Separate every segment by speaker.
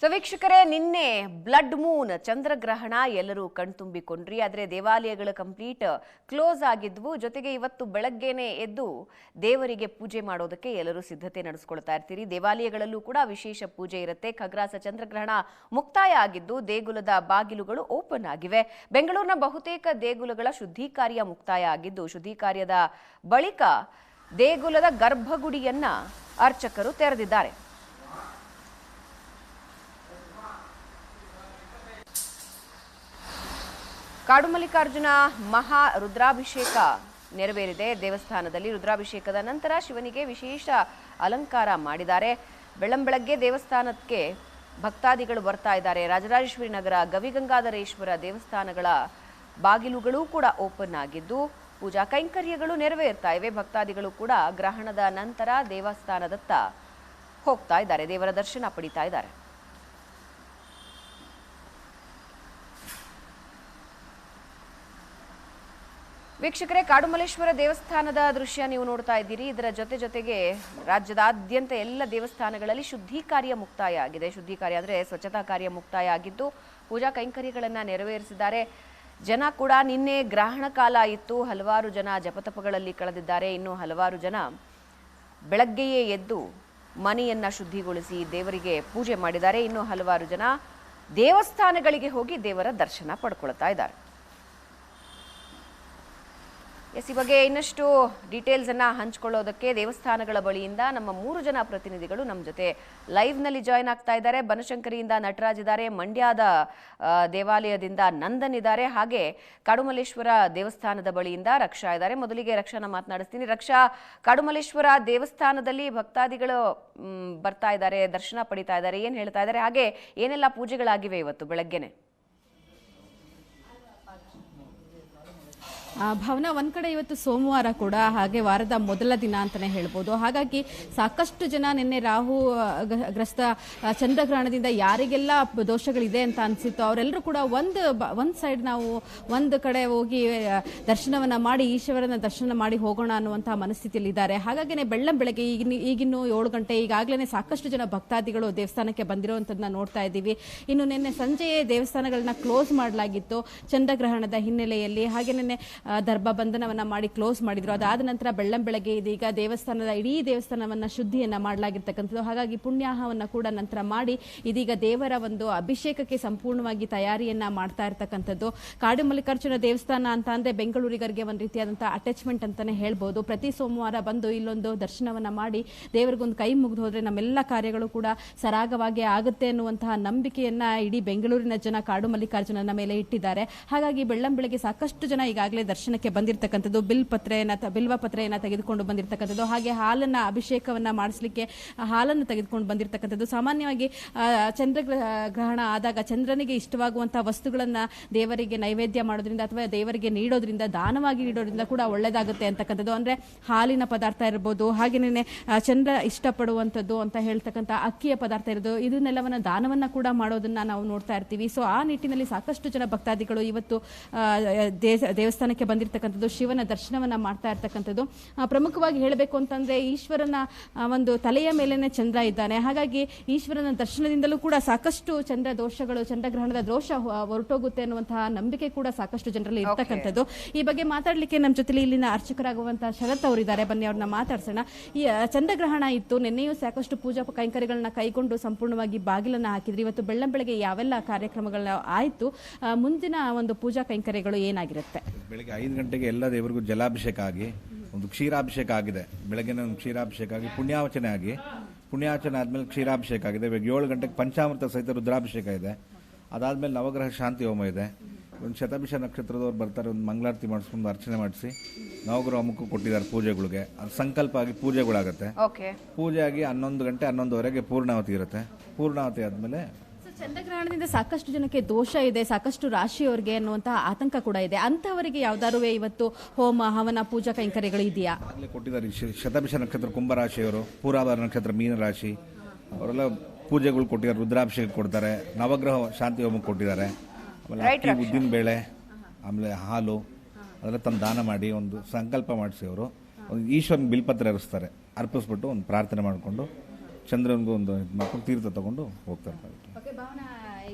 Speaker 1: So ವೀಕ್ಷಕರೇ, ನಿನ್ನೆ blood Moon ಚಂದ್ರಗ್ರಹಣ ಎಲ್ಲರೂ ಕಣ್ತುಂಬಿಕೊಂಡ್ರಿ ಆದರೆ ದೇವಾಲಯಗಳು ಕಂಪ್ಲೀಟ್ ಕ್ಲೋಸ್ ಆಗಿದ್ವು. ಜೊತೆಗೆ ಇವತ್ತು ಬೆಳಗ್ಗೆನೆ ಎದ್ದು ದೇವರಿಗೆ ಪೂಜೆ ಮಾಡೋದಕ್ಕೆ ಎಲ್ಲರೂ ಸಿದ್ಧತೆ ನಡೆಸ್ಕೊಳ್ತಾ ಇರ್ತೀರಿ. ದೇವಾಲಯಗಳಲ್ಲೂ ಕೂಡ ವಿಶೇಷ ಪೂಜೆ ಇರುತ್ತೆ. ಖಗ್ರಾಸ ಚಂದ್ರಗ್ರಹಣ ಮುಕ್ತಾಯ ಆಗಿದ್ದು ದೇಗುಲದ ಬಾಗಿಲುಗಳು ಓಪನ್ ಆಗಿವೆ. ಬೆಂಗಳೂರಿನ ಬಹುತೇಕ ದೇಗುಲಗಳ ಶುದ್ಧಿ ಕಾರ್ಯ ಮುಕ್ತಾಯ ಆಗಿದ್ದು, ಶುದ್ಧಿ ಕಾರ್ಯದ ಬಳಿಕ ದೇಗುಲದ ಗರ್ಭಗುಡಿಯನ್ನ ಅರ್ಚಕರು ತೆರೆದಿದ್ದಾರೆ. ಕಾಡು ಮಲ್ಲಿಕಾರ್ಜುನ ಮಹಾ ರುದ್ರಾಭಿಷೇಕ ನೆರವೇರಿದೆ. ದೇವಸ್ಥಾನದಲ್ಲಿ ರುದ್ರಾಭಿಷೇಕದ ನಂತರ ಶಿವನಿಗೆ ವಿಶೇಷ ಅಲಂಕಾರ ಮಾಡಿದ್ದಾರೆ. ಬೆಳ್ಳಂಬೆಳಗ್ಗೆ ದೇವಸ್ಥಾನಕ್ಕೆ ಭಕ್ತಾದಿಗಳು ಬರ್ತಾ ಇದ್ದಾರೆ. ರಾಜರಾಜೇಶ್ವರಿ ನಗರ, ಗವಿಗಂಗಾಧರೇಶ್ವರ ದೇವಸ್ಥಾನಗಳ ಬಾಗಿಲುಗಳು ಕೂಡ ಓಪನ್ ಆಗಿದ್ದು, ಪೂಜಾ ಕೈಂಕರ್ಯಗಳು ನೆರವೇರ್ತಾ ಇವೆ. ಭಕ್ತಾದಿಗಳು ಕೂಡ ಗ್ರಹಣದ ನಂತರ ದೇವಸ್ಥಾನದತ್ತ ಹೋಗ್ತಾ ಇದ್ದಾರೆ. ದೇವರ ದರ್ಶನ ಪಡಿತಾ ಇದ್ದಾರೆ. ವೀಕ್ಷಕರೇ, ಕಾಡುಮಲ್ಲೇಶ್ವರ ದೇವಸ್ಥಾನದ ದೃಶ್ಯ ನೀವು ನೋಡ್ತಾ ಇದ್ದೀರಿ. ಇದರ ಜೊತೆ ಜೊತೆಗೆ ರಾಜ್ಯದಾದ್ಯಂತ ಎಲ್ಲ ದೇವಸ್ಥಾನಗಳಲ್ಲಿ ಶುದ್ಧಿ ಕಾರ್ಯ ಮುಕ್ತಾಯ ಆಗಿದೆ ಶುದ್ಧಿ ಕಾರ್ಯ ಅಂದರೆ ಸ್ವಚ್ಛತಾ ಕಾರ್ಯ ಮುಕ್ತಾಯ ಆಗಿದ್ದು ಪೂಜಾ ಕೈಂಕರ್ಯಗಳನ್ನು ನೆರವೇರಿಸಿದ್ದಾರೆ. ಜನ ಕೂಡ ನಿನ್ನೆ ಗ್ರಹಣ ಕಾಲ ಇತ್ತು. ಹಲವಾರು ಜನ ಜಪತಪಗಳಲ್ಲಿ ಕಳೆದಿದ್ದಾರೆ. ಇನ್ನು ಹಲವಾರು ಜನ ಬೆಳಗ್ಗೆಯೇ ಎದ್ದು ಮನೆಯನ್ನು ಶುದ್ಧಿಗೊಳಿಸಿ ದೇವರಿಗೆ ಪೂಜೆ ಮಾಡಿದ್ದಾರೆ. ಇನ್ನು ಹಲವಾರು ಜನ ದೇವಸ್ಥಾನಗಳಿಗೆ ಹೋಗಿ ದೇವರ ದರ್ಶನ ಪಡ್ಕೊಳ್ತಾ ಇದ್ದಾರೆ. ಎಸ್ ಈ ಬಗ್ಗೆ ಇನ್ನಷ್ಟು ಡೀಟೇಲ್ಸ್ ಅನ್ನ ಹಂಚಿಕೊಳ್ಳೋದಕ್ಕೆ ದೇವಸ್ಥಾನಗಳ ಬಳಿಯಿಂದ ನಮ್ಮ ಮೂರು ಜನ ಪ್ರತಿನಿಧಿಗಳು ನಮ್ಮ ಜೊತೆ ಲೈವ್ನಲ್ಲಿ ಜಾಯ್ನ್ ಆಗ್ತಾ ಇದ್ದಾರೆ. ಬನಶಂಕರಿಯಿಂದ ನಟರಾಜ್ ಇದ್ದಾರೆ ಮಂಡ್ಯದ ದೇವಾಲಯದಿಂದ ನಂದನ್ ಇದ್ದಾರೆ. ಹಾಗೆ ಕಾಡುಮಲ್ಲೇಶ್ವರ ದೇವಸ್ಥಾನದ ಬಳಿಯಿಂದ ರಕ್ಷಾ ಇದ್ದಾರೆ. ಮೊದಲಿಗೆ ರಕ್ಷಾನ ಮಾತನಾಡಿಸ್ತೀನಿ. ರಕ್ಷಾ ಕಾಡುಮಲ್ಲೇಶ್ವರ ದೇವಸ್ಥಾನದಲ್ಲಿ ಭಕ್ತಾದಿಗಳು ಬರ್ತಾ ಇದ್ದಾರೆ, ದರ್ಶನ ಪಡಿತಾ ಇದ್ದಾರೆ, ಏನು ಹೇಳ್ತಾ ಇದ್ದಾರೆ? ಹಾಗೆ ಏನೆಲ್ಲ ಪೂಜೆಗಳಾಗಿವೆ ಇವತ್ತು ಬೆಳಗ್ಗೆನೆ?
Speaker 2: ಭವನ, ಒಂದ್ ಕಡೆ ಇವತ್ತು ಸೋಮವಾರ ಕೂಡ ಹಾಗೆ ವಾರದ ಮೊದಲ ದಿನ ಅಂತಾನೆ ಹೇಳ್ಬೋದು. ಹಾಗಾಗಿ ಸಾಕಷ್ಟು ಜನ ನಿನ್ನೆ ರಾಹು ಗ್ರಸ್ತ ಚಂದ್ರಗ್ರಹಣದಿಂದ ಯಾರಿಗೆಲ್ಲ ದೋಷಗಳಿದೆ ಅಂತ ಅನ್ಸಿತ್ತು ಅವರೆಲ್ಲರೂ ಕೂಡ ಒಂದು ಒಂದ್ ಸೈಡ್ ನಾವು ಒಂದು ಕಡೆ ಹೋಗಿ ದರ್ಶನವನ್ನ ಮಾಡಿ, ಈಶ್ವರನ ದರ್ಶನ ಮಾಡಿ ಹೋಗೋಣ ಅನ್ನುವಂತಹ ಮನಸ್ಥಿತಿಯಲ್ಲಿ ಇದ್ದಾರೆ ಹಾಗಾಗಿನೇ ಬೆಳ್ಳಂ ಬೆಳಗ್ಗೆ ಈಗಿನ, ಈಗಿನ್ನೂ ಏಳು ಗಂಟೆ ಈಗಾಗಲೇ ಸಾಕಷ್ಟು ಜನ ಭಕ್ತಾದಿಗಳು ದೇವಸ್ಥಾನಕ್ಕೆ ಬಂದಿರುವಂತದನ್ನ ನೋಡ್ತಾ ಇದ್ದೀವಿ. ಇನ್ನು ನಿನ್ನೆ ಸಂಜೆಯೇ ದೇವಸ್ಥಾನಗಳನ್ನ ಕ್ಲೋಸ್ ಮಾಡಲಾಗಿತ್ತು ಚಂದ್ರಗ್ರಹಣದ ಹಿನ್ನೆಲೆಯಲ್ಲಿ. ಹಾಗೆ ನಿನ್ನೆ ದರ್ಭ ಬಂಧನವನ್ನ ಮಾಡಿ ಕ್ಲೋಸ್ ಮಾಡಿದ್ರು. ಅದಾದ ನಂತರ ಬೆಳ್ಳಂ ಬೆಳಗ್ಗೆ ಇದೀಗ ದೇವಸ್ಥಾನದ ಇಡೀ ದೇವಸ್ಥಾನವನ್ನ ಶುದ್ಧಿಯನ್ನ ಮಾಡಲಾಗಿರ್ತಕ್ಕಂಥದ್ದು. ಹಾಗಾಗಿ ಪುಣ್ಯಾಹವನ್ನ ಕೂಡ ನಂತರ ಮಾಡಿ ಇದೀಗ ದೇವರ ಒಂದು ಅಭಿಷೇಕಕ್ಕೆ ಸಂಪೂರ್ಣವಾಗಿ ತಯಾರಿಯನ್ನ ಮಾಡ್ತಾ ಇರ್ತಕ್ಕಂಥದ್ದು. ಕಾಡು ಮಲ್ಲಿಕಾರ್ಜುನ ದೇವಸ್ಥಾನ ಅಂತ ಅಂದ್ರೆ ಬೆಂಗಳೂರಿಗರಿಗೆ ಒಂದು ರೀತಿಯಾದಂತಹ ಅಟ್ಯಾಚ್ಮೆಂಟ್ ಅಂತಾನೆ ಹೇಳ್ಬೋದು. ಪ್ರತಿ ಸೋಮವಾರ ಬಂದು ಇಲ್ಲೊಂದು ದರ್ಶನವನ್ನ ಮಾಡಿ ದೇವರಿಗೊಂದು ಕೈ ಮುಗಿದು ಹೋದ್ರೆ ನಮ್ಮೆಲ್ಲ ಕಾರ್ಯಗಳು ಕೂಡ ಸರಾಗವಾಗಿ ಆಗುತ್ತೆ ಅನ್ನುವಂತಹ ನಂಬಿಕೆಯನ್ನ ಇಡೀ ಬೆಂಗಳೂರಿನ ಜನ ಕಾಡು ಮಲ್ಲಿಕಾರ್ಜುನನ ಮೇಲೆ ಇಟ್ಟಿದ್ದಾರೆ. ಹಾಗಾಗಿ ಬೆಳ್ಳಂ ಬೆಳಗ್ಗೆ ಸಾಕಷ್ಟು ಜನ ಈಗಾಗಲೇ ದರ್ಶನಕ್ಕೆ ಬಂದಿರತಕ್ಕಂಥದ್ದು, ಬಿಲ್ ಪತ್ರೆಯನ್ನ ಬಿಲ್ವ ಪತ್ರೆಯನ್ನ ತೆಗೆದುಕೊಂಡು ಬಂದಿರತಕ್ಕಂಥದ್ದು, ಹಾಗೆ ಹಾಲನ್ನ ಅಭಿಷೇಕವನ್ನ ಮಾಡಿಸ್ಲಿಕ್ಕೆ ಹಾಲನ್ನು ತೆಗೆದುಕೊಂಡು ಬಂದಿರತಕ್ಕಂಥದ್ದು. ಸಾಮಾನ್ಯವಾಗಿ ಚಂದ್ರ ಗ್ರಹಣ ಆದಾಗ ಚಂದ್ರನಿಗೆ ಇಷ್ಟವಾಗುವಂತಹ ವಸ್ತುಗಳನ್ನ ದೇವರಿಗೆ ನೈವೇದ್ಯ ಮಾಡೋದ್ರಿಂದ ಅಥವಾ ದೇವರಿಗೆ ನೀಡೋದ್ರಿಂದ, ದಾನವಾಗಿ ನೀಡೋದ್ರಿಂದ ಕೂಡ ಒಳ್ಳೇದಾಗುತ್ತೆ ಅಂತಕ್ಕಂಥದ್ದು. ಅಂದ್ರೆ ಹಾಲಿನ ಪದಾರ್ಥ ಇರ್ಬೋದು ಹಾಗೇನೆ ಚಂದ್ರ ಇಷ್ಟಪಡುವಂಥದ್ದು ಅಂತ ಹೇಳ್ತಕ್ಕಂಥ ಅಕ್ಕಿಯ ಪದಾರ್ಥ ಇರೋದು, ಇದನ್ನೆಲ್ಲವನ್ನ ದಾನವನ್ನ ಕೂಡ ಮಾಡೋದನ್ನ ನಾವು ನೋಡ್ತಾ ಇರ್ತೀವಿ. ಸೊ ಆ ನಿಟ್ಟಿನಲ್ಲಿ ಸಾಕಷ್ಟು ಜನ ಭಕ್ತಾದಿಗಳು ಇವತ್ತು ದೇವಸ್ಥಾನಕ್ಕೆ ಬಂದಿರತಕ್ಕಂಥದ್ದು ಶಿವನ ದರ್ಶನವನ್ನ ಮಾಡ್ತಾ ಇರ್ತಕ್ಕಂಥದ್ದು. ಪ್ರಮುಖವಾಗಿ ಹೇಳಬೇಕು ಅಂತಂದ್ರೆ ಈಶ್ವರನ ಒಂದು ತಲೆಯ ಮೇಲೇನೆ ಚಂದ್ರ ಇದ್ದಾನೆ. ಹಾಗಾಗಿ ಈಶ್ವರನ ದರ್ಶನದಿಂದಲೂ ಕೂಡ ಸಾಕಷ್ಟು ಚಂದ್ರ ದೋಷಗಳು ಚಂದ್ರಗ್ರಹಣದ ದೋಷ ಹೊರಟೋಗುತ್ತೆ ಅನ್ನುವಂತಹ ನಂಬಿಕೆ ಕೂಡ ಸಾಕಷ್ಟು ಜನರಲ್ಲಿ ಇರ್ತಕ್ಕಂಥದ್ದು. ಈ ಬಗ್ಗೆ ಮಾತಾಡಲಿಕ್ಕೆ ನಮ್ಮ ಜೊತೆಲಿ ಇಲ್ಲಿನ ಅರ್ಚಕರಾಗುವಂತಹ ಶರತ್ ಅವರಿದ್ದಾರೆ. ಬನ್ನಿ ಅವ್ರನ್ನ ಮಾತಾಡ್ಸೋಣ. ಈ ಚಂದ್ರಗ್ರಹಣ ಇತ್ತು. ನಿನ್ನೆಯೂ ಸಾಕಷ್ಟು ಪೂಜಾ ಕೈಂಕರ್ಯಗಳನ್ನ ಕೈಗೊಂಡು ಸಂಪೂರ್ಣವಾಗಿ ಬಾಗಿಲನ್ನ ಹಾಕಿದ್ರಿ. ಇವತ್ತು ಬೆಳ್ಳಂಬೆಳಗ್ಗೆ ಯಾವೆಲ್ಲ ಕಾರ್ಯಕ್ರಮಗಳ ಆಯಿತು ಮುಂದಿನ ಒಂದು ಪೂಜಾ ಕೈಂಕರ್ಯಗಳು ಏನಾಗಿರುತ್ತೆ?
Speaker 3: ಬೆಳಗ್ಗೆ ಐದು ಗಂಟೆಗೆ ಎಲ್ಲ ದೇವರಿಗೂ ಜಲಾಭಿಷೇಕ ಆಗಿ ಒಂದು ಕ್ಷೀರಾಭಿಷೇಕ ಆಗಿದೆ. ಬೆಳಗ್ಗೆನೇ ಒಂದು ಕ್ಷೀರಾಭಿಷೇಕ ಆಗಿ ಪುಣ್ಯಾವಚನೆ ಆಗಿ. ಪುಣ್ಯಾಚನೆ ಆದಮೇಲೆ ಕ್ಷೀರಾಭಿಷೇಕ ಆಗಿದೆ. ಇವಾಗ ಏಳು ಗಂಟೆಗೆ ಪಂಚಾಮೃತ ಸಹಿತ ರುದ್ರಾಭಿಷೇಕ ಇದೆ. ಅದಾದಮೇಲೆ ನವಗ್ರಹ ಶಾಂತಿ ಹೋಮ ಇದೆ. ಒಂದು ಶತಭಿಷ ನಕ್ಷತ್ರದವ್ರು ಬರ್ತಾರೆ ಒಂದು ಮಂಗಳಾರತಿ ಮಾಡಿಸ್ಕೊಂಡು ಅರ್ಚನೆ ಮಾಡಿಸಿ ನವಗ್ರಹ ಮುಖ ಕೊಟ್ಟಿದ್ದಾರೆ ಪೂಜೆಗಳಿಗೆ. ಅದು ಸಂಕಲ್ಪ ಆಗಿ ಪೂಜೆಗಳಾಗುತ್ತೆ. ಪೂಜೆ ಆಗಿ ಹನ್ನೊಂದು ಗಂಟೆ ಹನ್ನೊಂದುವರೆಗೆ ಪೂರ್ಣಾವತಿ ಇರುತ್ತೆ. ಪೂರ್ಣಾವತಿ ಆದಮೇಲೆ
Speaker 2: ಚಂದ್ರಗ್ರಹಣದಿಂದ ಸಾಕಷ್ಟು ಜನಕ್ಕೆ ದೋಷ ಇದೆ ಸಾಕಷ್ಟು ರಾಶಿಯವರಿಗೆ ಅನ್ನುವಂತಹ ಆತಂಕ ಕೂಡ ಇದೆ. ಅಂತವರಿಗೆ ಯಾವ್ದಾರು ಇವತ್ತು ಹೋಮ ಹವನ ಪೂಜಾ ಕೈಂಕರ್ಯಗಳು ಇದೆಯಾ?
Speaker 3: ಆಗಲೇ ಕೊಟ್ಟಿದ್ದಾರೆ ಈ ಶ- ಶತಭಿಷ ನಕ್ಷತ್ರ ಕುಂಭರಾಶಿಯವರು ಪೂರಾಭಾರ ನಕ್ಷತ್ರ ಮೀನರಾಶಿ ಅವರೆಲ್ಲ ಪೂಜೆಗಳು ಕೊಟ್ಟಿದ್ದಾರೆ ರುದ್ರಾಭಿಷೇಕ ಕೊಡ್ತಾರೆ ನವಗ್ರಹ ಶಾಂತಿ ಹೋಮ ಕೊಟ್ಟಿದ್ದಾರೆ. ಆಮೇಲೆ ಅಕ್ಕಿ ಉದ್ದಿನ ಬೇಳೆ ಆಮೇಲೆ ಹಾಲು ಅದೆಲ್ಲ ತಂದು ದಾನ ಮಾಡಿ ಒಂದು ಸಂಕಲ್ಪ ಮಾಡಿಸಿ ಅವರು. ಒಂದು ಈಶ್ವರನ ಬಿಲ್ಪತ್ರ ಇರಿಸ್ತಾರೆ ಅರ್ಪಿಸ್ಬಿಟ್ಟು ಒಂದು ಪ್ರಾರ್ಥನೆ ಮಾಡಿಕೊಂಡು ಚಂದ್ರನಿಗೂ ಒಂದು ಮಾಡ್ಕೊಂಡು ತೀರ್ಥ ತಗೊಂಡು ಹೋಗ್ತಾ ಇರ್ತಾರೆ.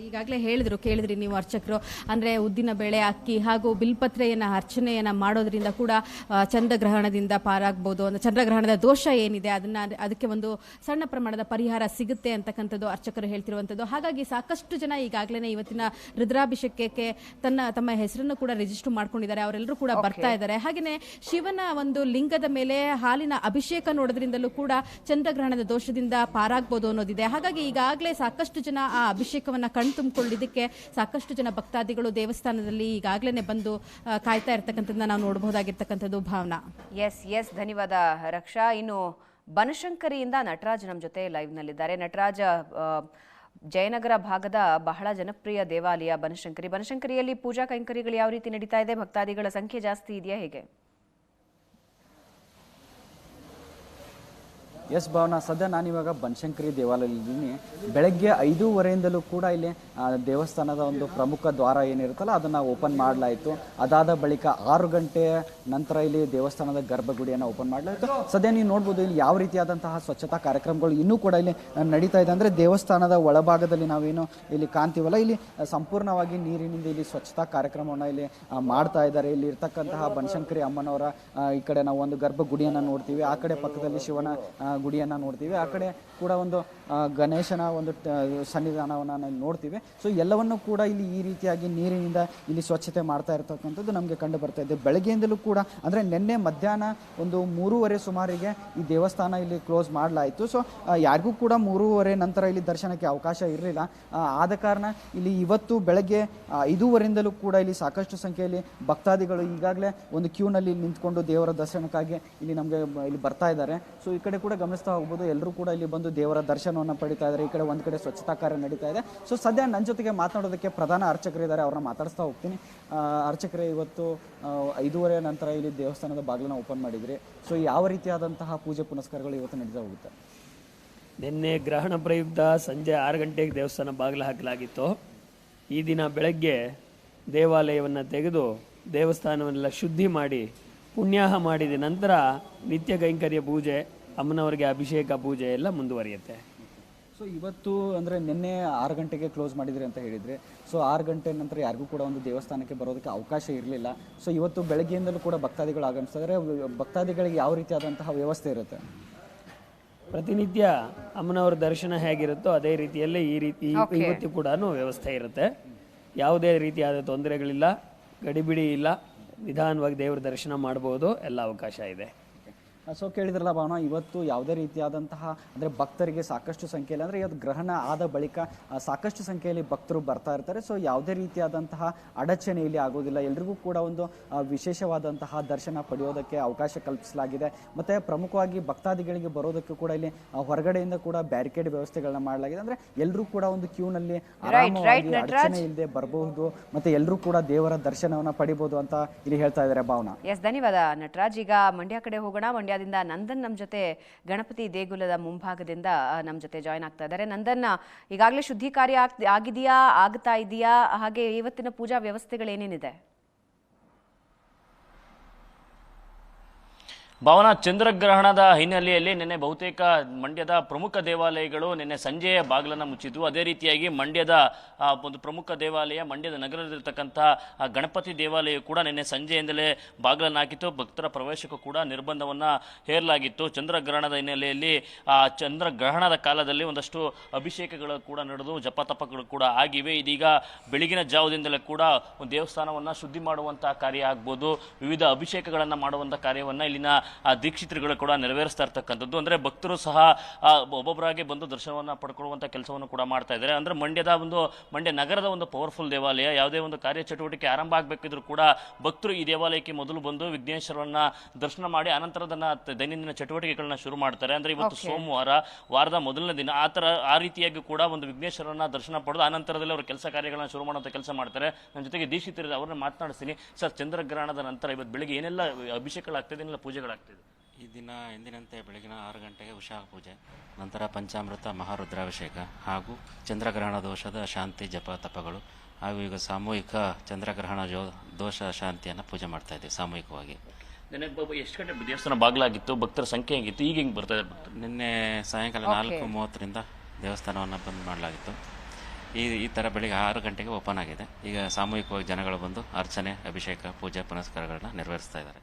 Speaker 2: ಈಗಾಗಲೇ ಹೇಳಿದ್ರು ಕೇಳಿದ್ರಿ ನೀವು ಅರ್ಚಕರು. ಅಂದ್ರೆ ಉದ್ದಿನ ಬೇಳೆ ಅಕ್ಕಿ ಹಾಗೂ ಬಿಲ್ಪತ್ರೆಯನ್ನ ಅರ್ಚನೆಯನ್ನ ಮಾಡೋದ್ರಿಂದ ಕೂಡ ಚಂದ್ರಗ್ರಹಣದಿಂದ ಪಾರಾಗ್ಬೋದು. ಅಂದ್ರೆ ಚಂದ್ರಗ್ರಹಣದ ದೋಷ ಏನಿದೆ ಅದನ್ನ ಅದಕ್ಕೆ ಒಂದು ಸಣ್ಣ ಪ್ರಮಾಣದ ಪರಿಹಾರ ಸಿಗುತ್ತೆ ಅಂತಕ್ಕಂಥದ್ದು ಅರ್ಚಕರು ಹೇಳ್ತಿರುವಂಥದ್ದು. ಹಾಗಾಗಿ ಸಾಕಷ್ಟು ಜನ ಈಗಾಗಲೇ ಇವತ್ತಿನ ರುದ್ರಾಭಿಷೇಕಕ್ಕೆ ತನ್ನ ತಮ್ಮ ಹೆಸರನ್ನು ಕೂಡ ರಿಜಿಸ್ಟರ್ ಮಾಡ್ಕೊಂಡಿದ್ದಾರೆ. ಅವರೆಲ್ಲರೂ ಕೂಡ ಬರ್ತಾ ಇದ್ದಾರೆ. ಹಾಗೆಯೇ ಶಿವನ ಒಂದು ಲಿಂಗದ ಮೇಲೆ ಹಾಲಿನ ಅಭಿಷೇಕ ನೋಡೋದ್ರಿಂದಲೂ ಕೂಡ ಚಂದ್ರಗ್ರಹಣದ ದೋಷದಿಂದ ಪಾರಾಗ್ಬೋದು ಅನ್ನೋದಿದೆ. ಹಾಗಾಗಿ ಈಗಾಗಲೇ ಸಾಕಷ್ಟು ಜನ ಆ ಅಭಿಷೇಕವನ್ನ ಕಣ್ತುಂಬಿಕೊಳ್ಳಿದ್ದಕ್ಕೆ ಸಾಕಷ್ಟು ಜನ ಭಕ್ತಾದಿಗಳು ದೇವಸ್ಥಾನದಲ್ಲಿ ಈಗಾಗಲೇ ಬಂದು ಕಾಯ್ತಾ ಇರ್ತಕ್ಕಂಥದ್ದನ್ನ ನಾವು ನೋಡಬಹುದಾಗಿರ್ತಕ್ಕಂಥದ್ದು ಭಾವನಾ.
Speaker 1: ಎಸ್ ಎಸ್ ಧನ್ಯವಾದ ರಕ್ಷಾ. ಇನ್ನು ಬನಶಂಕರಿಯಿಂದ ನಟರಾಜ್ ನಮ್ಮ ಜೊತೆ ಲೈವ್ನಲ್ಲಿದ್ದಾರೆ ನಟರಾಜ ಜಯನಗರ ಭಾಗದ ಬಹಳ ಜನಪ್ರಿಯ ದೇವಾಲಯ ಬನಶಂಕರಿ. ಬನಶಂಕರಿಯಲ್ಲಿ ಪೂಜಾ ಕೈಂಕರ್ಯಗಳು ಯಾವ ರೀತಿ ನಡೀತಾ ಇದೆ? ಭಕ್ತಾದಿಗಳ ಸಂಖ್ಯೆ ಜಾಸ್ತಿ ಇದೆಯಾ ಹೇಗೆ?
Speaker 4: ಎಸ್ ಭಾವನಾ, ಸದ್ಯ ನಾನಿವಾಗ ಬನಶಂಕರಿ ದೇವಾಲಯದಲ್ಲಿದ್ದೀನಿ. ಬೆಳಗ್ಗೆ ಐದೂವರೆಯಿಂದಲೂ ಕೂಡ ಇಲ್ಲಿ ದೇವಸ್ಥಾನದ ಒಂದು ಪ್ರಮುಖ ದ್ವಾರ ಏನಿರುತ್ತಲ್ಲ, ಅದನ್ನು ಓಪನ್ ಮಾಡಲಾಯಿತು. ಅದಾದ ಬಳಿಕ ಆರು ಗಂಟೆ ನಂತರ ಇಲ್ಲಿ ದೇವಸ್ಥಾನದ ಗರ್ಭಗುಡಿಯನ್ನು ಓಪನ್ ಮಾಡಲಾಯಿತು. ಸದ್ಯ ನೀವು ನೋಡ್ಬೋದು, ಇಲ್ಲಿ ಯಾವ ರೀತಿಯಾದಂತಹ ಸ್ವಚ್ಛತಾ ಕಾರ್ಯಕ್ರಮಗಳು ಇನ್ನೂ ಕೂಡ ಇಲ್ಲಿ ನಡೀತಾ ಇದೆ. ಅಂದರೆ ದೇವಸ್ಥಾನದ ಒಳಭಾಗದಲ್ಲಿ ನಾವೇನು ಇಲ್ಲಿ ಕಾಣ್ತೀವಲ್ಲ, ಇಲ್ಲಿ ಸಂಪೂರ್ಣವಾಗಿ ನೀರಿನಿಂದ ಇಲ್ಲಿ ಸ್ವಚ್ಛತಾ ಕಾರ್ಯಕ್ರಮವನ್ನು ಇಲ್ಲಿ ಮಾಡ್ತಾ ಇದ್ದಾರೆ. ಇಲ್ಲಿ ಇರ್ತಕ್ಕಂತಹ ಬನಶಂಕರಿ ಅಮ್ಮನವರ ಈ ಕಡೆ ನಾವು ಒಂದು ಗರ್ಭಗುಡಿಯನ್ನು ನೋಡ್ತೀವಿ. ಆ ಕಡೆ ಪಕ್ಕದಲ್ಲಿ ಶಿವನ ಗುಡಿಯನ್ನು ನೋಡ್ತೀವಿ. ಆ ಕಡೆ ಕೂಡ ಒಂದು ಗಣೇಶನ ಒಂದು ಸನ್ನಿಧಾನವನ್ನು ನಾವು ನೋಡ್ತೀವಿ. ಸೊ ಎಲ್ಲವನ್ನು ಕೂಡ ಇಲ್ಲಿ ಈ ರೀತಿಯಾಗಿ ನೀರಿನಿಂದ ಇಲ್ಲಿ ಸ್ವಚ್ಛತೆ ಮಾಡ್ತಾ ಇರ್ತಕ್ಕಂಥದ್ದು ನಮಗೆ ಕಂಡು ಬರ್ತಾ ಇದೆ. ಬೆಳಗ್ಗೆಯಿಂದಲೂ ಕೂಡ, ಅಂದರೆ ನಿನ್ನೆ ಮಧ್ಯಾಹ್ನ ಒಂದು ಮೂರುವರೆ ಸುಮಾರಿಗೆ ಈ ದೇವಸ್ಥಾನ ಇಲ್ಲಿ ಕ್ಲೋಸ್ ಮಾಡಲಾಯಿತು. ಸೊ ಯಾರಿಗೂ ಕೂಡ ಮೂರುವರೆ ನಂತರ ಇಲ್ಲಿ ದರ್ಶನಕ್ಕೆ ಅವಕಾಶ ಇರಲಿಲ್ಲ. ಆದ ಕಾರಣ ಇಲ್ಲಿ ಇವತ್ತು ಬೆಳಗ್ಗೆ ಐದೂವರೆಯಿಂದಲೂ ಕೂಡ ಇಲ್ಲಿ ಸಾಕಷ್ಟು ಸಂಖ್ಯೆಯಲ್ಲಿ ಭಕ್ತಾದಿಗಳು ಈಗಾಗಲೇ ಒಂದು ಕ್ಯೂನಲ್ಲಿ ನಿಂತ್ಕೊಂಡು ದೇವರ ದರ್ಶನಕ್ಕಾಗಿ ಇಲ್ಲಿ ನಮಗೆ ಇಲ್ಲಿ ಬರ್ತಾ ಇದ್ದಾರೆ. ಸೊ ಈ ಕಡೆ ಕೂಡ ಗಮನಿಸ್ತಾ ಹೋಗ್ಬೋದು. ಎಲ್ಲರೂ ಕೂಡ ಇಲ್ಲಿ ಬಂದು ದೇವರ ದರ್ಶನವನ್ನು ಪಡಿತಾ ಇದ್ದಾರೆ ಈ ಕಡೆ ಒಂದು ಕಡೆ ಸ್ವಚ್ಛತಾ ಕಾರ್ಯ ನಡೀತಾ ಇದೆ. ಸೊ ಸದ್ಯ ನನ್ನ ಜೊತೆಗೆ ಮಾತನಾಡೋದಕ್ಕೆ ಪ್ರಧಾನ ಅರ್ಚಕರಿದ್ದಾರೆ. ಅವ್ರನ್ನ ಮಾತಾಡಿಸ್ತಾ ಹೋಗ್ತೀನಿ. ಅರ್ಚಕರೇ, ಇವತ್ತು ಐದೂವರೆ ನಂತರ ಇಲ್ಲಿ ದೇವಸ್ಥಾನದ ಬಾಗಿಲನ್ನ ಓಪನ್ ಮಾಡಿದ್ರಿ. ಸೊ ಯಾವ ರೀತಿಯಾದಂತಹ ಪೂಜೆ ಪುನಸ್ಕಾರಗಳು ಇವತ್ತು ನಡೀತಾ ಹೋಗುತ್ತೆ?
Speaker 5: ನಿನ್ನೆ ಗ್ರಹಣ ಪ್ರಯುಕ್ತ ಸಂಜೆ ಆರು ಗಂಟೆಗೆ ದೇವಸ್ಥಾನ ಬಾಗಿಲು ಹಾಕಲಾಗಿತ್ತು. ಈ ದಿನ ಬೆಳಗ್ಗೆ ದೇವಾಲಯವನ್ನು ತೆಗೆದು ದೇವಸ್ಥಾನವನ್ನೆಲ್ಲ ಶುದ್ಧಿ ಮಾಡಿ ಪುಣ್ಯಾಹ ಮಾಡಿದ ನಂತರ ನಿತ್ಯ ಕೈಂಕರ್ಯ ಪೂಜೆ, ಅಮ್ಮನವರಿಗೆ ಅಭಿಷೇಕ ಪೂಜೆ ಎಲ್ಲ ಮುಂದುವರಿಯುತ್ತೆ.
Speaker 4: ಸೊ ಇವತ್ತು ಅಂದರೆ ನಿನ್ನೆ ಆರು ಗಂಟೆಗೆ ಕ್ಲೋಸ್ ಮಾಡಿದ್ರಿ ಅಂತ ಹೇಳಿದ್ರಿ. ಸೊ ಆರು ಗಂಟೆ ನಂತರ ಯಾರಿಗೂ ಕೂಡ ಒಂದು ದೇವಸ್ಥಾನಕ್ಕೆ ಬರೋದಕ್ಕೆ ಅವಕಾಶ ಇರಲಿಲ್ಲ. ಸೊ ಇವತ್ತು ಬೆಳಗ್ಗೆಯಿಂದಲೂ ಕೂಡ ಭಕ್ತಾದಿಗಳು ಆಗಮಿಸಿದ್ರೆ ಭಕ್ತಾದಿಗಳಿಗೆ ಯಾವ ರೀತಿಯಾದಂತಹ ವ್ಯವಸ್ಥೆ ಇರುತ್ತೆ?
Speaker 5: ಪ್ರತಿನಿತ್ಯ ಅಮ್ಮನವರ ದರ್ಶನ ಹೇಗಿರುತ್ತೋ ಅದೇ ರೀತಿಯಲ್ಲೇ ಈ ರೀತಿ ಇವತ್ತು ಕೂಡ ವ್ಯವಸ್ಥೆ ಇರುತ್ತೆ. ಯಾವುದೇ ರೀತಿಯಾದ ತೊಂದರೆಗಳಿಲ್ಲ ಗಡಿಬಿಡಿ ಇಲ್ಲ. ನಿಧಾನವಾಗಿ ದೇವರ ದರ್ಶನ ಮಾಡ್ಬೋದು. ಎಲ್ಲ ಅವಕಾಶ ಇದೆ.
Speaker 4: ಸೊ ಕೇಳಿದ್ರಲ್ಲ ಭಾವನ ಇವತ್ತು ಯಾವುದೇ ರೀತಿಯಾದಂತಹ ಅಂದರೆ ಭಕ್ತರಿಗೆ ಸಾಕಷ್ಟು ಸಂಖ್ಯೆಯಲ್ಲಿ ಅಂದರೆ ಇವತ್ತು ಗ್ರಹಣ ಆದ ಬಳಿಕ ಸಾಕಷ್ಟು ಸಂಖ್ಯೆಯಲ್ಲಿ ಭಕ್ತರು ಬರ್ತಾ ಇರ್ತಾರೆ. ಸೊ ಯಾವುದೇ ರೀತಿಯಾದಂತಹ ಅಡಚಣೆ ಇಲ್ಲಿ ಆಗೋದಿಲ್ಲ. ಎಲ್ರಿಗೂ ಕೂಡ ಒಂದು ವಿಶೇಷವಾದಂತಹ ದರ್ಶನ ಪಡೆಯೋದಕ್ಕೆ ಅವಕಾಶ ಕಲ್ಪಿಸಲಾಗಿದೆ. ಮತ್ತು ಪ್ರಮುಖವಾಗಿ ಭಕ್ತಾದಿಗಳಿಗೆ ಬರೋದಕ್ಕೆ ಕೂಡ ಇಲ್ಲಿ ಹೊರಗಡೆಯಿಂದ ಕೂಡ ಬ್ಯಾರಿಕೇಡ್ ವ್ಯವಸ್ಥೆಗಳನ್ನ ಮಾಡಲಾಗಿದೆ. ಅಂದರೆ ಎಲ್ಲರೂ ಕೂಡ ಒಂದು ಕ್ಯೂನಲ್ಲಿ ಆರಾಮವಾಗಿ ಅಡಚಣೆ ಇಲ್ಲದೆ ಬರಬಹುದು. ಮತ್ತು ಎಲ್ಲರೂ ಕೂಡ ದೇವರ ದರ್ಶನವನ್ನು ಪಡಿಬೋದು ಅಂತ ಇಲ್ಲಿ ಹೇಳ್ತಾ ಇದ್ದಾರೆ ಭಾವನಾ.
Speaker 1: ಎಸ್ ಧನ್ಯವಾದ ನಟರಾಜ್ ಈಗ ಮಂಡ್ಯ ಕಡೆ ಹೋಗೋಣ. ಮಂಡ್ಯದಿಂದ ನಂದನ್ ನಮ್ಮ ಜೊತೆ ಗಣಪತಿ ದೇಗುಲದ ಮುಂಭಾಗದಿಂದ ನಮ್ಮ ಜೊತೆ ಜಾಯ್ನ್ ಆಗ್ತಾ ಇದ್ದಾರೆ. ನಂದನ್ ಈಗಾಗಲೇ ಶುದ್ಧಿ ಕಾರ್ಯ ಆಗ್- ಆಗಿದೆಯಾ, ಆಗ್ತಾ ಇದೆಯಾ? ಹಾಗೆ ಇವತ್ತಿನ ಪೂಜಾ ವ್ಯವಸ್ಥೆಗಳೇನೇನಿದೆ?
Speaker 6: ಭವನ ಚಂದ್ರಗ್ರಹಣದ ಹಿನ್ನೆಲೆಯಲ್ಲಿ ನಿನ್ನೆ ಬಹುತೇಕ ಮಂಡ್ಯದ ಪ್ರಮುಖ ದೇವಾಲಯಗಳು ನಿನ್ನೆ ಸಂಜೆಯ ಬಾಗಿಲನ್ನು ಮುಚ್ಚಿದ್ವು. ಅದೇ ರೀತಿಯಾಗಿ ಮಂಡ್ಯದ ಒಂದು ಪ್ರಮುಖ ದೇವಾಲಯ, ಮಂಡ್ಯದ ನಗರದಲ್ಲಿರ್ತಕ್ಕಂಥ ಗಣಪತಿ ದೇವಾಲಯ ಕೂಡ ನಿನ್ನೆ ಸಂಜೆಯಿಂದಲೇ ಬಾಗಿಲನ್ನು ಹಾಕಿತ್ತು. ಭಕ್ತರ ಪ್ರವೇಶಕ್ಕೂ ಕೂಡ ನಿರ್ಬಂಧವನ್ನು ಹೇರಲಾಗಿತ್ತು. ಚಂದ್ರಗ್ರಹಣದ ಹಿನ್ನೆಲೆಯಲ್ಲಿ, ಆ, ಚಂದ್ರಗ್ರಹಣದ ಕಾಲದಲ್ಲಿ ಒಂದಷ್ಟು ಅಭಿಷೇಕಗಳು ಕೂಡ ನಡೆದು, ಜಪತಪಗಳು ಕೂಡ ಆಗಿವೆ. ಇದೀಗ ಬೆಳಗಿನ ಜಾವದಿಂದಲೇ ಕೂಡ ಒಂದು ದೇವಸ್ಥಾನವನ್ನು ಶುದ್ಧಿ ಮಾಡುವಂತಹ ಕಾರ್ಯ ಆಗ್ಬೋದು. ವಿವಿಧ ಅಭಿಷೇಕಗಳನ್ನು ಮಾಡುವಂಥ ಕಾರ್ಯವನ್ನು ಇಲ್ಲಿನ ದೀಕ್ಷಿತರುಗಳು ಕೂಡ ನೆರವೇರಿಸ್ತಾ ಇರ್ತಕ್ಕಂಥದ್ದು. ಅಂದರೆ ಭಕ್ತರು ಸಹ ಆ, ಒಬ್ಬೊಬ್ಬರಾಗಿ ಬಂದು ದರ್ಶನವನ್ನು ಪಡ್ಕೊಳ್ಳುವಂಥ ಕೆಲಸವನ್ನು ಕೂಡ ಮಾಡ್ತಾ ಇದ್ದಾರೆ. ಅಂದರೆ ಮಂಡ್ಯದ ಒಂದು ಮಂಡ್ಯ ನಗರದ ಒಂದು ಪವರ್ಫುಲ್ ದೇವಾಲಯ ಯಾವುದೇ ಒಂದು ಕಾರ್ಯಚಟುವಟಿಕೆ ಆರಂಭ ಆಗಬೇಕಿದ್ರೂ ಕೂಡ ಭಕ್ತರು ಈ ದೇವಾಲಯಕ್ಕೆ ಮೊದಲು ಬಂದು ವಿಘ್ನೇಶ್ವರನ ದರ್ಶನ ಮಾಡಿ ಅನಂತರದನ್ನ ದೈನಂದಿನ ಚಟುವಟಿಕೆಗಳನ್ನ ಶುರು ಮಾಡ್ತಾರೆ. ಅಂದರೆ ಇವತ್ತು ಸೋಮವಾರ ವಾರದ ಮೊದಲನೇ ದಿನ ಆ ಥರ ಆ ರೀತಿಯಾಗಿ ಕೂಡ ಒಂದು ವಿಘ್ನೇಶ್ವರನ ದರ್ಶನ ಪಡೆದು ಆನಂತರದಲ್ಲಿ ಅವರು ಕೆಲಸ ಕಾರ್ಯಗಳನ್ನ ಶುರು ಮಾಡುವಂಥ ಕೆಲಸ ಮಾಡ್ತಾರೆ. ನನ್ನ ಜೊತೆಗೆ ದೀಕ್ಷಿತರು ಅವ್ರನ್ನ ಮಾತನಾಡಿಸ್ತೀನಿ. ಸರ್ ಚಂದ್ರಗ್ರಹಣದ ನಂತರ ಇವತ್ತು ಬೆಳಿಗ್ಗೆ ಏನೆಲ್ಲ ಅಭಿಷೇಕಗಳಾಗ್ತದೆ ಏನೆಲ್ಲ ಪೂಜೆಗಳಾಗ್ತದೆ?
Speaker 7: ಈ ದಿನ ಎಂದಿನಂತೆ ಬೆಳಗಿನ ಆರು ಗಂಟೆಗೆ ಉಷಾ ಪೂಜೆ ನಂತರ ಪಂಚಾಮೃತ ಮಹಾರುದ್ರಾಭಿಷೇಕ ಹಾಗೂ ಚಂದ್ರಗ್ರಹಣ ದೋಷದ ಶಾಂತಿ ಜಪ ತಪಗಳು. ಹಾಗೂ ಈಗ ಸಾಮೂಹಿಕ ಚಂದ್ರಗ್ರಹಣ ಜೋ ದೋಷ ಶಾಂತಿಯನ್ನು ಪೂಜೆ ಮಾಡ್ತಾ ಇದ್ದೀವಿ ಸಾಮೂಹಿಕವಾಗಿ.
Speaker 6: ನಿನ್ನೆ ಬಾಬು ಎಷ್ಟು ಗಂಟೆ ದೇವಸ್ಥಾನ ಬಾಗಿಲಾಗಿತ್ತು? ಭಕ್ತರ ಸಂಖ್ಯೆ ಹೆಂಗಿತ್ತು? ಈಗ ಹಿಂಗೆ ಬರ್ತಾ ಇದ್ದಾರೆ ಭಕ್ತರು
Speaker 7: ನಿನ್ನೆ ಸಾಯಂಕಾಲ ನಾಲ್ಕು ಮೂವತ್ತರಿಂದ ದೇವಸ್ಥಾನವನ್ನು ಬಂದ್ ಮಾಡಲಾಗಿತ್ತು. ಈ ಈ ಥರ ಬೆಳಿಗ್ಗೆ ಆರು ಗಂಟೆಗೆ ಓಪನ್ ಆಗಿದೆ. ಈಗ ಸಾಮೂಹಿಕವಾಗಿ ಜನಗಳು ಬಂದು ಅರ್ಚನೆ ಅಭಿಷೇಕ ಪೂಜೆ ಪುನಸ್ಕಾರಗಳನ್ನ ನೆರವೇರಿಸ್ತಾ ಇದ್ದಾರೆ.